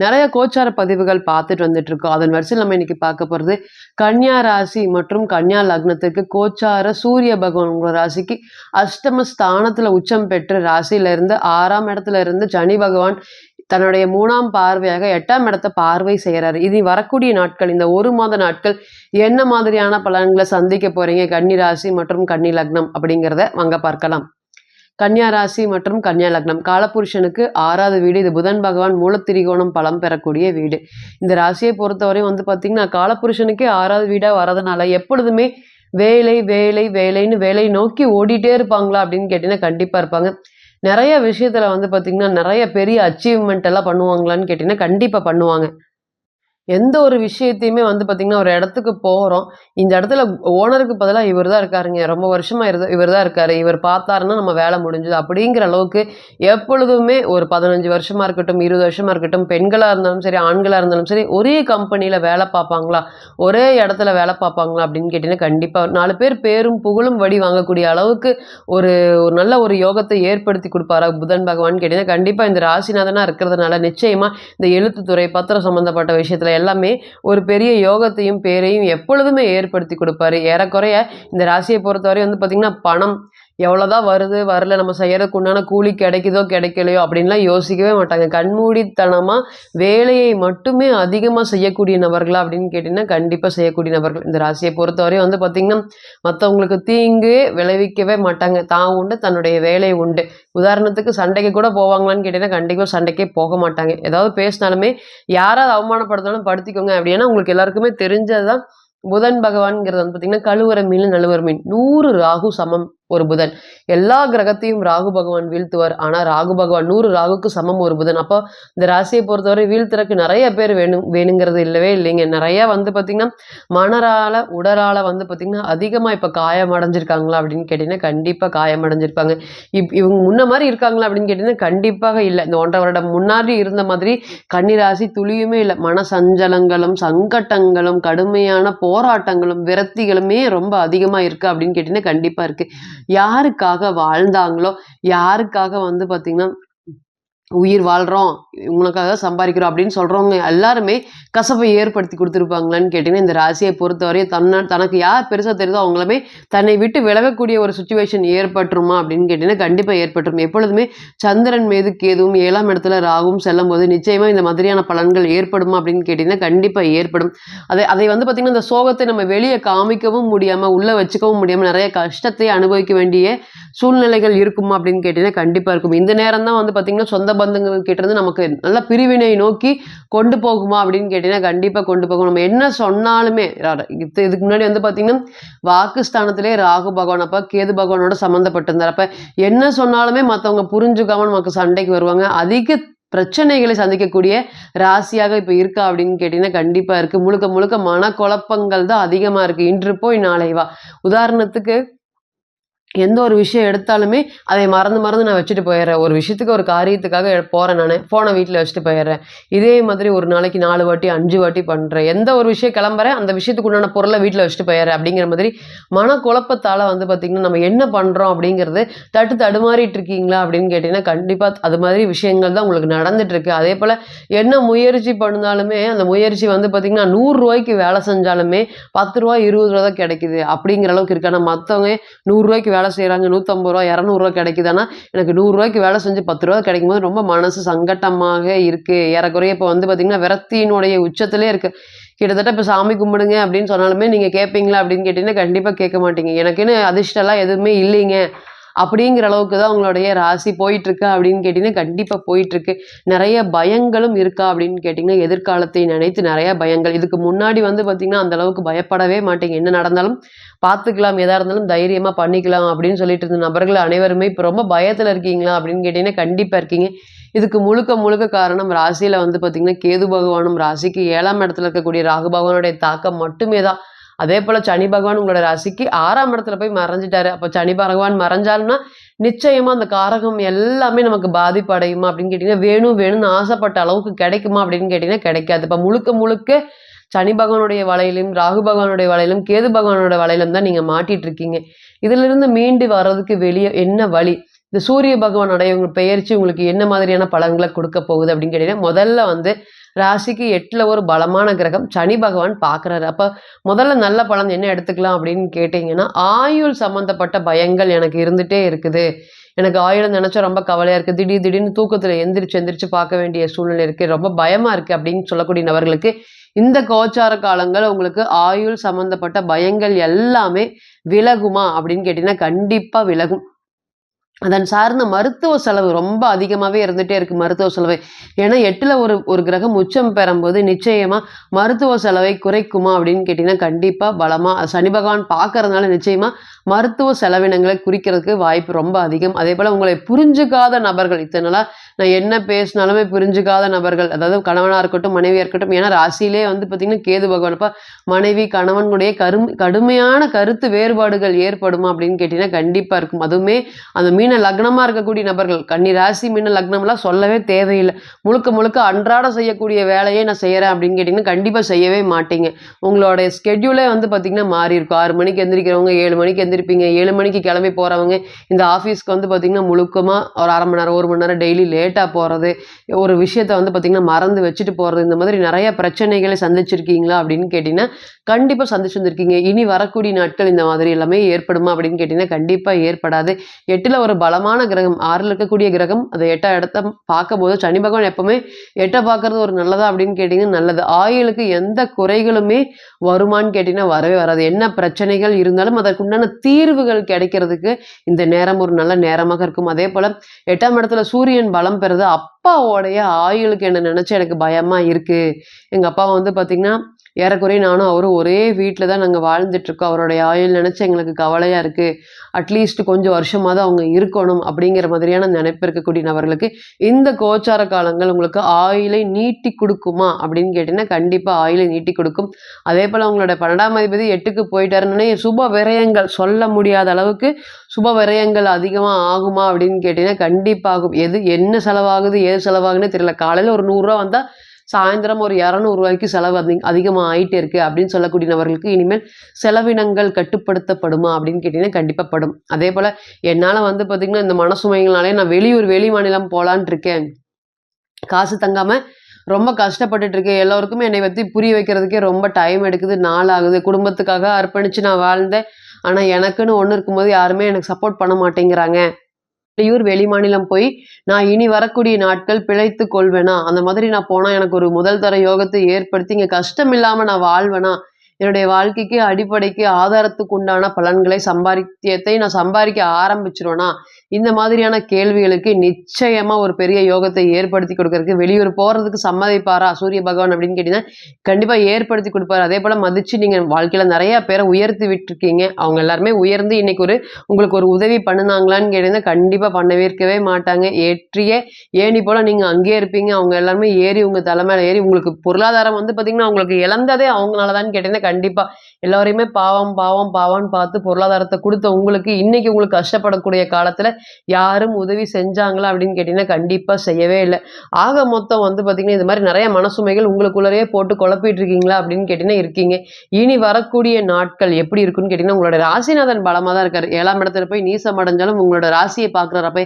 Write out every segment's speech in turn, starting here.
நிறைய கோச்சார பதிவுகள் பார்த்துட்டு வந்துட்டு இருக்கோம் அதன் வரிசையில் நம்ம இன்னைக்கு பார்க்க போகிறது கன்னியா ராசி மற்றும் கன்னியா லக்னத்துக்கு கோச்சார சூரிய பகவான் உங்களோட ராசிக்கு அஷ்டம ஸ்தானத்தில் உச்சம் பெற்று ராசியில இருந்து ஆறாம் இடத்துல இருந்து சனி பகவான் தன்னுடைய மூணாம் பார்வையாக எட்டாம் இடத்தை பார்வை செய்கிறாரு இனி வரக்கூடிய நாட்கள் இந்த ஒரு மாத நாட்கள் என்ன மாதிரியான பலன்களை சந்திக்க போறீங்க? கன்னி ராசி மற்றும் கன்னி லக்னம் அப்படிங்கிறத வாங்க பார்க்கலாம். கன்னியா ராசி மற்றும் கன்னியா லக்னம். காலபுருஷனுக்கு ஆறாவது வீடு. இது புதன் பகவான் மூலத்திரிகோணம் பலம் பெறக்கூடிய வீடு. இந்த ராசியை பொறுத்தவரையும் வந்து பார்த்தீங்கன்னா காலபுருஷனுக்கே ஆறாவது வீடாக வரதுனால எப்பொழுதுமே வேலை வேலை வேலைன்னு வேலை நோக்கி ஓடிட்டே இருப்பாங்களா அப்படின்னு கேட்டிங்கன்னா கண்டிப்பாக இருப்பாங்க. நிறைய விஷயத்தில் வந்து பார்த்திங்கன்னா நிறைய பெரிய அச்சீவ்மெண்ட் எல்லாம் பண்ணுவாங்களான்னு கேட்டிங்கன்னா கண்டிப்பாக பண்ணுவாங்க. எந்த ஒரு விஷயத்தையுமே வந்து பார்த்திங்கன்னா ஒரு இடத்துக்கு போகிறோம் இந்த இடத்துல ஓனருக்கு பதிலாக இவர் தான் இருக்காருங்க. ரொம்ப வருஷமாக இரு இவர் தான் இருக்கார். இவர் பார்த்தாருன்னா நம்ம வேலை முடிஞ்சுது. அப்படிங்கிற அளவுக்கு எப்பொழுதுமே ஒரு பதினஞ்சு வருஷமாக இருக்கட்டும் இருபது வருஷமாக இருக்கட்டும் பெண்களாக இருந்தாலும் சரி ஆண்களாக இருந்தாலும் சரி ஒரே கம்பெனியில் வேலை பார்ப்பாங்களா? ஒரே இடத்துல வேலை பார்ப்பாங்களா? அப்படின்னு கேட்டிங்கன்னா கண்டிப்பாக நாலு பேர் பேரும் புகழும் வடி வாங்கக்கூடிய அளவுக்கு ஒரு ஒரு நல்ல ஒரு யோகத்தை ஏற்படுத்தி கொடுப்பாரா புதன் பகவான் கேட்டிங்கன்னா கண்டிப்பாக இந்த ராசிநாதனாக இருக்கிறதுனால நிச்சயமாக இந்த எழுத்துத்துறை பத்திரம் சம்மந்தப்பட்ட விஷயத்தில் எல்லாமே ஒரு பெரிய யோகத்தையும் பேரையும் எப்பொழுதுமே ஏற்படுத்தி கொடுப்பாரு. ஏறக்குறைய இந்த ராசியை பொறுத்தவரை வந்து பார்த்திங்கன்னா பணம் எவ்வளோதான் வருது வரல நம்ம செய்கிறதுக்கு உண்டான கூலி கிடைக்குதோ கிடைக்கலையோ அப்படின்லாம் யோசிக்கவே மாட்டாங்க. கண்மூடித்தனமாக வேலையை மட்டுமே அதிகமாக செய்யக்கூடிய நபர்களா அப்படின்னு கேட்டிங்கன்னா கண்டிப்பாக செய்யக்கூடிய நபர்கள். இந்த ராசியை பொறுத்தவரையும் வந்து பார்த்திங்கன்னா மற்றவங்களுக்கு தீங்கு விளைவிக்கவே மாட்டாங்க. தான் உண்டு தன்னுடைய வேலை உண்டு. உதாரணத்துக்கு சண்டைக்கு கூட போவாங்களான்னு கேட்டிங்கன்னா கண்டிப்பாக சண்டைக்கே போக மாட்டாங்க. ஏதாவது பேசினாலுமே யாராவது அவமானப்படுத்தாலும் படுத்திக்கோங்க அப்படின்னா உங்களுக்கு எல்லாருக்குமே தெரிஞ்சது தான் புதன் பகவான்ங்கிறது வந்து பார்த்தீங்கன்னா கழுவுற மீன் நழுவுற மீன். நூறு ராகு சமம். ஒரு புதன். எல்லா கிரகத்தையும் ராகு பகவான் வீழ்த்துவார். ஆனால் ராகு பகவான் நூறு ராகுக்கு சமம் ஒரு புதன். அப்போ இந்த ராசியை பொறுத்தவரை வீழ்த்துறக்கு நிறைய பேர் வேணும் வேணுங்கிறது இல்லவே இல்லைங்க. நிறைய வந்து பார்த்திங்கன்னா மனரால் உடலால் வந்து பார்த்திங்கன்னா அதிகமாக இப்போ காயம் அடைஞ்சிருக்காங்களா அப்படின்னு கேட்டிங்கன்னா கண்டிப்பாக காயம் அடைஞ்சிருப்பாங்க. இப் இவங்க முன்ன மாதிரி இருக்காங்களா அப்படின்னு கேட்டிங்கன்னா கண்டிப்பாக இல்லை. இந்த ஒன்றரை வருடம் முன்னாடி இருந்த மாதிரி கன்னிராசி துளியுமே இல்லை. மன சஞ்சலங்களும் சங்கட்டங்களும் கடுமையான போராட்டங்களும் விரக்திகளுமே ரொம்ப அதிகமாக இருக்குது அப்படின்னு கேட்டிங்கன்னா கண்டிப்பாக இருக்குது யாருக்காக வாழ்ந்தாங்களோ யாருக்காக வந்து பார்த்திங்கன்னா உயிர் வாழ்கிறோம் இவங்களுக்காக சம்பாதிக்கிறோம் அப்படின்னு சொல்கிறவங்க எல்லாருமே கசப்பை ஏற்படுத்தி கொடுத்துருப்பாங்களான்னு கேட்டிங்கன்னா இந்த ராசியை பொறுத்தவரை தன்ன தனக்கு யார் பெருசாக தெரியுதோ அவங்களுமே தன்னை விட்டு விலகக்கூடிய ஒரு சுச்சுவேஷன் ஏற்பட்டுருமா அப்படின்னு கேட்டிங்கன்னா கண்டிப்பாக ஏற்பட்டுரும். எப்பொழுதுமே சந்திரன் மீது கேதுவும் ஏழாம் இடத்துல ராகும் செல்லும் போது நிச்சயமாக இந்த மாதிரியான பலன்கள் ஏற்படுமா அப்படின்னு கேட்டிங்கன்னா கண்டிப்பாக ஏற்படும். அதை அதை வந்து பார்த்திங்கன்னா இந்த சோகத்தை நம்ம வெளியே காமிக்கவும் முடியாமல் உள்ளே வச்சுக்கவும் முடியாமல் நிறைய கஷ்டத்தை அனுபவிக்க வேண்டிய சூழ்நிலைகள் இருக்குமா அப்படின்னு கேட்டிங்கன்னா கண்டிப்பாக இருக்கும். இந்த நேரம் தான் வந்து பார்த்திங்கன்னா சொந்த பந்தங்கள் கிட்ட இருந்து நமக்கு நல்ல பிரிவினை நோக்கி கொண்டு போகுமா அப்படின்னு கேட்டிங்கன்னா கண்டிப்பாக கொண்டு போகும். நம்ம என்ன சொன்னாலுமே இது இதுக்கு முன்னாடி வந்து பார்த்திங்கன்னா வாக்குஸ்தானத்திலே ராகு பகவான் அப்போ கேது பகவானோட சம்மந்தப்பட்டிருந்தார் அப்போ என்ன சொன்னாலுமே மற்றவங்க புரிஞ்சுக்காம நமக்கு சண்டைக்கு வருவாங்க. அதிக பிரச்சனைகளை சந்திக்கக்கூடிய ராசியாக இப்போ இருக்கா அப்படின்னு கேட்டிங்கன்னா கண்டிப்பாக இருக்குது முழுக்க முழுக்க மனக்குழப்பங்கள் தான் அதிகமாக இருக்குது இன்று போய் நாளைவா உதாரணத்துக்கு எந்த ஒரு விஷயம் எடுத்தாலுமே அதை மறந்து மறந்து நான் வச்சுட்டு போயிடுறேன். ஒரு விஷயத்துக்கு ஒரு காரியத்துக்காக போகிறேன் நான். ஃபோனை வீட்டில் வச்சுட்டு போயிடுறேன். இதே மாதிரி ஒரு நாளைக்கு நாலு வாட்டி அஞ்சு வாட்டி பண்ணுறேன் எந்த ஒரு விஷயம் கிளம்புறேன் அந்த விஷயத்துக்கு உண்டான பொருளை வீட்டில் வச்சுட்டு போயிடுறேன் அப்படிங்கிற மாதிரி மனக்குழப்பத்தால் வந்து பார்த்திங்கன்னா நம்ம என்ன பண்ணுறோம் அப்படிங்கிறது தட்டு தடுமாறிட்டு இருக்கீங்களா அப்படின்னு கேட்டிங்கன்னா கண்டிப்பாக அது மாதிரி விஷயங்கள் தான் உங்களுக்கு நடந்துட்டுருக்கு அதே போல் என்ன முயற்சி பண்ணாலுமே அந்த முயற்சி வந்து பார்த்திங்கன்னா நூறுரூவாய்க்கு வேலை செஞ்சாலுமே பத்து ரூபா இருபது ரூபா தான் கிடைக்குது அப்படிங்கிற அளவுக்கு இருக்கு ஆனால் மற்றவங்க நூறுரூவாய்க்கு வேலை செய்கிறாங்க நூற்றம்பது ரூபா இரநூறுவா கிடைக்குதுன்னா எனக்கு நூறுரூவாய்க்கு வேலை செஞ்சு பத்து ரூபா கிடைக்கும் போது ரொம்ப மனசு சங்கட்டமாக இருக்குது ஏறக்குறைய இப்போ வந்து பார்த்திங்கன்னா விரக்தியினுடைய உச்சத்திலே இருக்குது கிட்டத்தட்ட இப்போ சாமி கும்பிடுங்க அப்படின்னு சொன்னாலுமே நீங்கள் கேட்பீங்களா அப்படின்னு கேட்டிங்கன்னா கண்டிப்பாக கேட்க மாட்டீங்க. எனக்குன்னு அதிர்ஷ்டம்லாம் எதுவுமே இல்லைங்க. அப்படிங்கிற அளவுக்கு தான் உங்களுடைய ராசி போயிட்டுருக்கு அப்படின்னு கேட்டிங்கன்னா கண்டிப்பாக போயிட்டுருக்கு. நிறைய பயங்களும் இருக்கா அப்படின்னு கேட்டிங்கன்னா எதிர்காலத்தை நினைத்து நிறைய பயங்கள். இதுக்கு முன்னாடி வந்து பார்த்திங்கன்னா அந்த அளவுக்கு பயப்படவே மாட்டீங்க. என்ன நடந்தாலும் பார்த்துக்கலாம் எதாக இருந்தாலும் தைரியமாக பண்ணிக்கலாம் அப்படின்னு சொல்லிட்டு இருந்த நபர்கள் அனைவருமே இப்போ ரொம்ப பயத்தில் இருக்கீங்களா அப்படின்னு கேட்டிங்கன்னா கண்டிப்பாக இருக்கீங்க. இதுக்கு முழுக்க முழுக்க காரணம் ராசியில் வந்து பார்த்திங்கன்னா கேது பகவானும் ராசிக்கு ஏழாம் இடத்துல இருக்கக்கூடிய ராகு பகவானுடைய தாக்கம் மட்டுமே தான் அதே போல் சனி பகவான் உங்களோட ராசிக்கு ஆறாம் இடத்துல போய் மறைஞ்சிட்டாரு. அப்போ சனி பகவான் மறைஞ்சாலும்னா நிச்சயமா அந்த காரகம் எல்லாமே நமக்கு பாதிப்பு அடையுமா அப்படின்னு கேட்டிங்கன்னா வேணும் வேணும்னு ஆசைப்பட்ட அளவுக்கு கிடைக்குமா அப்படின்னு கேட்டிங்கன்னா கிடைக்காது. இப்போ முழுக்க முழுக்க சனி பகவானுடைய வலையிலும் ராகு பகவானுடைய வலையிலும் கேது பகவானோட வலையிலும் தான் நீங்கள் மாட்டிட்டு இருக்கீங்க இதிலிருந்து மீண்டு வர்றதுக்கு வெளியே என்ன வழி? இந்த சூரிய பகவானுடைய உங்கள் பெயர்ச்சி உங்களுக்கு என்ன மாதிரியான பலன்களை கொடுக்க போகுது அப்படின்னு கேட்டீங்கன்னா முதல்ல வந்து ராசிக்கு எட்டில் ஒரு பலமான கிரகம் சனி பகவான் பார்க்குறாரு. அப்போ முதல்ல நல்ல பலன் என்ன எடுத்துக்கலாம் அப்படின்னு கேட்டிங்கன்னா ஆயுள் சம்மந்தப்பட்ட பயங்கள் எனக்கு இருந்துகிட்டே இருக்குது. எனக்கு ஆயுள் நினச்சா ரொம்ப கவலையாக இருக்குது திடீர் திடீர்னு தூக்கத்தில் எந்திரிச்சு எந்திரிச்சு பார்க்க வேண்டிய சூழ்நிலை இருக்குது ரொம்ப பயமாக இருக்குது அப்படின்னு சொல்லக்கூடிய நபர்களுக்கு இந்த கோச்சார காலங்கள் உங்களுக்கு ஆயுள் சம்மந்தப்பட்ட பயங்கள் எல்லாமே விலகுமா அப்படின்னு கேட்டிங்கன்னா கண்டிப்பாக விலகும். அதன் சார்ந்த மருத்துவ செலவு ரொம்ப அதிகமாகவே இருந்துகிட்டே இருக்குது மருத்துவ செலவு. ஏன்னா எட்டில் ஒரு ஒரு கிரகம் உச்சம் பெறும்போது நிச்சயமாக மருத்துவ செலவை குறைக்குமா அப்படின்னு கேட்டிங்கன்னா கண்டிப்பாக பலமாக சனி பகவான் பார்க்கறதுனால நிச்சயமாக மருத்துவ செலவினங்களை குறிக்கிறதுக்கு வாய்ப்பு ரொம்ப அதிகம். அதே போல் உங்களை புரிஞ்சுக்காத நபர்கள் இத்தனை நான் என்ன பேசினாலுமே புரிஞ்சுக்காத நபர்கள் அதாவது கணவனாக இருக்கட்டும் மனைவியாக இருக்கட்டும் ஏன்னா ராசியிலே வந்து பார்த்திங்கன்னா கேது பகவான் மனைவி கணவனுடைய கரும் கடுமையான கருத்து வேறுபாடுகள் ஏற்படுமா அப்படின்னு கேட்டிங்கன்னா கண்டிப்பாக இருக்கும். அதுவுமே அந்த மீன் லக்னமாக இருக்கக்கூடிய நபர்கள் கன்னி ராசி மீன லக்னம்லாம் சொல்லவே தேவையில்லை. முழுக்க முழுக்க அன்றாட செய்யக்கூடிய வேலையை நான் செய்கிறேன் அப்படின்னு கேட்டிங்கன்னா கண்டிப்பாக செய்யவே மாட்டீங்க. உங்களோட ஸ்கெட்யூலே வந்து பார்த்திங்கன்னா மாறி இருக்கும். ஆறு மணிக்கு எந்திரிக்கிறவங்க ஏழு மணிக்கு எந்திரிப்பீங்க. ஏழு மணிக்கு கிளம்பி போகிறவங்க இந்த ஆஃபீஸ்க்கு வந்து பார்த்திங்கன்னா முழுக்கமாக ஒரு அரை மணி நேரம் ஒரு மணி நேரம் டெய்லி லேட்டாக போகிறது ஒரு விஷயத்த வந்து பார்த்திங்கன்னா மறந்து வச்சுட்டு போகிறது இந்த மாதிரி நிறைய பிரச்சனைகளை சந்திச்சிருக்கீங்களா அப்படின்னு கேட்டிங்கன்னா கண்டிப்பாக சந்திச்சு வந்திருக்கீங்க. இனி வரக்கூடிய நாட்கள் இந்த மாதிரி எல்லாமே ஏற்படுமா அப்படின்னு கேட்டிங்கன்னா கண்டிப்பாக ஏற்படாது. எட்டில் ஒரு பலமான கிரகம் ஆறில் இருக்கக்கூடிய கிரகம் அதை எட்டா இடத்த பார்க்கும்போது சனி பகவான் எப்பவுமே எட்டை பார்க்கறது ஒரு நல்லதா அப்படின்னு கேட்டிங்கன்னா நல்லது. ஆயுளுக்கு எந்த குறைகளுமே வருமான்னு கேட்டிங்கன்னா வரவே வராது. என்ன பிரச்சனைகள் இருந்தாலும் அதற்குண்டான தீர்வுகள் கிடைக்கிறதுக்கு இந்த நேரம் ஒரு நல்ல நேரமாக இருக்கும். அதே போல் எட்டாம் இடத்துல சூரியன் பலம் பெறுது. அப்பாவோடைய ஆயுளுக்கு என்ன நினச்சி எனக்கு பயமாக இருக்குது எங்கள் அப்பா வந்து பார்த்திங்கன்னா ஏறக்குறைய நானும் அவரும் ஒரே வீட்டில் தான் நாங்கள் வாழ்ந்துட்டுருக்கோம். அவருடைய ஆயுள் நினச்சி எங்களுக்கு கவலையாக இருக்குது அட்லீஸ்ட் கொஞ்சம் வருஷமாவது அவங்க இருக்கணும் அப்படிங்கிற மாதிரியான நினைப்பு இருக்கக்கூடிய நபர்களுக்கு இந்த கோச்சார காலங்கள் உங்களுக்கு ஆயுளை நீட்டி கொடுக்குமா அப்படின்னு கேட்டிங்கன்னா கண்டிப்பாக ஆயுளை நீட்டி கொடுக்கும். அதே போல் உங்களோட பன்னெண்டாம் அதிபதி எட்டுக்கு போயிட்டாருன்னே சுப விரயங்கள் சொல்ல முடியாத அளவுக்கு சுப விரயங்கள் அதிகமாக ஆகுமா அப்படின்னு கேட்டிங்கன்னா கண்டிப்பாக ஆகும் எது என்ன செலவாகுது ஏது செலவாகுன்னு தெரியல. காலையில் ஒரு நூறுரூவா வந்தால் சாயந்தரம் ஒரு இரநூறுவாய்க்கு செலவு அதிக அதிகமாக ஆகிட்டே இருக்குது அப்படின்னு சொல்லக்கூடிய நபர்களுக்கு இனிமேல் செலவினங்கள் கட்டுப்படுத்தப்படுமா அப்படின்னு கேட்டிங்கன்னா கண்டிப்பாக படும். அதே போல் என்னால் வந்து பார்த்திங்கன்னா இந்த மனசுமைகள்னாலே நான் வெளியூர் வெளி மாநிலம் போகலான் இருக்கேன். காசு தங்காமல் ரொம்ப கஷ்டப்பட்டுட்டு இருக்கேன். எல்லோருக்குமே என்னை பற்றி புரிய வைக்கிறதுக்கே ரொம்ப டைம் எடுக்குது நாள் ஆகுது. குடும்பத்துக்காக அர்ப்பணித்து நான் வாழ்ந்தேன். ஆனால் எனக்குன்னு ஒன்று இருக்கும்போது யாருமே எனக்கு சப்போர்ட் பண்ண மாட்டேங்கிறாங்க. வெளியூர் வெளிமாநிலம் போய் நான் இனி வரக்கூடிய நாட்கள் பிழைத்து கொள்வேனா? அந்த மாதிரி நான் போனால் எனக்கு ஒரு முதல் தர யோகத்தை ஏற்படுத்தி இங்கே கஷ்டம் இல்லாமல் நான் வாழ்வேனா? என்னுடைய வாழ்க்கைக்கு அடிப்படைக்கு ஆதாரத்துக்கு உண்டான பலன்களை சம்பாதித்தியத்தை நான் சம்பாதிக்க ஆரம்பிச்சிருவேனா? இந்த மாதிரியான கேள்விகளுக்கு நிச்சயமா ஒரு பெரிய யோகத்தை ஏற்படுத்தி கொடுக்கறதுக்கு வெளியூர் போறதுக்கு சம்மதிப்பாரா சூரிய பகவான் அப்படின்னு கேட்டிங்கன்னா கண்டிப்பா ஏற்படுத்தி கொடுப்பாரு. அதே போல மதிச்சு நீங்க வாழ்க்கையில நிறைய பேரை உயர்த்தி விட்டுருக்கீங்க. அவங்க எல்லாருமே உயர்ந்து இன்னைக்கு ஒரு உங்களுக்கு ஒரு உதவி பண்ணுனாங்களான்னு கேட்டீங்கன்னா கண்டிப்பா பண்ணவே இருக்கவே மாட்டாங்க. ஏற்றிய ஏணி போல நீங்க அங்கேயே இருப்பீங்க. அவங்க எல்லாருமே ஏறி உங்க தலைமையில ஏறி உங்களுக்கு பொருளாதாரம் வந்து பாத்தீங்கன்னா உங்களுக்கு இழந்ததே அவங்களாலதான் கேட்டீங்கன்னா கண்டிப்பா. எல்லோரையுமே பாவம் பாவம் பாவம்னு பார்த்து பொருளாதாரத்தை கொடுத்த உங்களுக்கு இன்னைக்கு உங்களுக்கு கஷ்டப்படக்கூடிய காலத்துல யாரும் உதவி செஞ்சாங்களா அப்படின்னு கேட்டிங்கன்னா கண்டிப்பாக செய்யவே இல்லை. ஆக மொத்தம் வந்து பாத்தீங்கன்னா இது மாதிரி நிறைய மனசுமைகள் உங்களுக்குள்ளரையே போட்டு குழப்பிட்டு இருக்கீங்களா அப்படின்னு கேட்டிங்கன்னா இருக்கீங்க. இனி வரக்கூடிய நாட்கள் எப்படி இருக்குன்னு கேட்டீங்கன்னா உங்களோட ராசிநாதன் பலமா தான் இருக்கார். ஏழாம் இடத்துல போய் நீசம் அடைஞ்சாலும் உங்களோட ராசியை பார்க்குறப்ப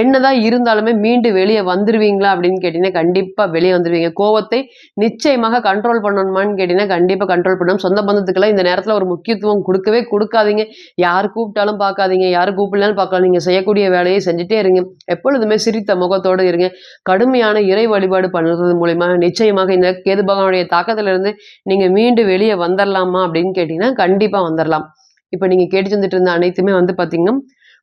என்னதான் இருந்தாலுமே மீண்டு வெளியே வந்துருவீங்களா அப்படின்னு கேட்டிங்கன்னா கண்டிப்பா வெளியே வந்துருவீங்க. கோவத்தை நிச்சயமாக கண்ட்ரோல் பண்ணணுமான்னு கேட்டீங்கன்னா கண்டிப்பா கண்ட்ரோல் பண்ணணும் சொந்த பந்தத்துக்கெல்லாம் இந்த நேரத்தில் ஒரு முக்கியத்துவம் கொடுக்கவே கொடுக்காதீங்க. யார் கூப்பிட்டாலும் பார்க்காதீங்க யார் கூப்பிடலாலும் பார்க்கலாம். நீங்கள் செய்யக்கூடிய வேலையை செஞ்சுட்டே இருங்க. எப்பொழுதுமே சிரித்த முகத்தோடு இருங்க. கடுமையான இறை வழிபாடு பண்ணுறது மூலிமா நிச்சயமாக இந்த கேது பகவானுடைய தாக்கத்திலிருந்து நீங்கள் மீண்டு வெளியே வந்துடலாமா அப்படின்னு கேட்டிங்கன்னா கண்டிப்பாக வந்துடலாம் இப்போ நீங்கள் கேட்டு செஞ்சுட்டு இருந்த அனைத்துமே வந்து பார்த்திங்கன்னா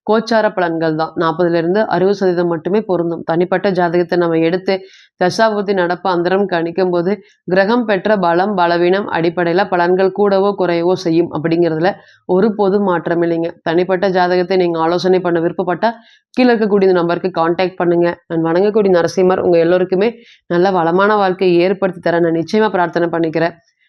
கோச்சார பலன்கள் தான். நாற்பதுலேருந்து அறுபது சதவீதம் மட்டுமே பொருந்தும். தனிப்பட்ட ஜாதகத்தை நம்ம எடுத்து தசாபுத்தி நடப்பு அந்தரம் கணிக்கும் போது கிரகம் பெற்ற பலம் பலவீனம் அடிப்படையில் பலன்கள் கூடவோ குறையவோ செய்யும் அப்படிங்கிறதுல ஒரு பொது மாற்றம் இல்லைங்க. தனிப்பட்ட ஜாதகத்தை நீங்கள் ஆலோசனை பண்ண விருப்பப்பட்டால் கீழே இருக்கக்கூடிய இந்த நம்பருக்கு காண்டாக்ட் பண்ணுங்க. நான் வணங்கக்கூடிய நரசிம்மர் உங்கள் எல்லோருக்குமே நல்ல வளமான வாழ்க்கையை ஏற்படுத்தி தர நான் நிச்சயமாக பிரார்த்தனை பண்ணிக்கிறேன்.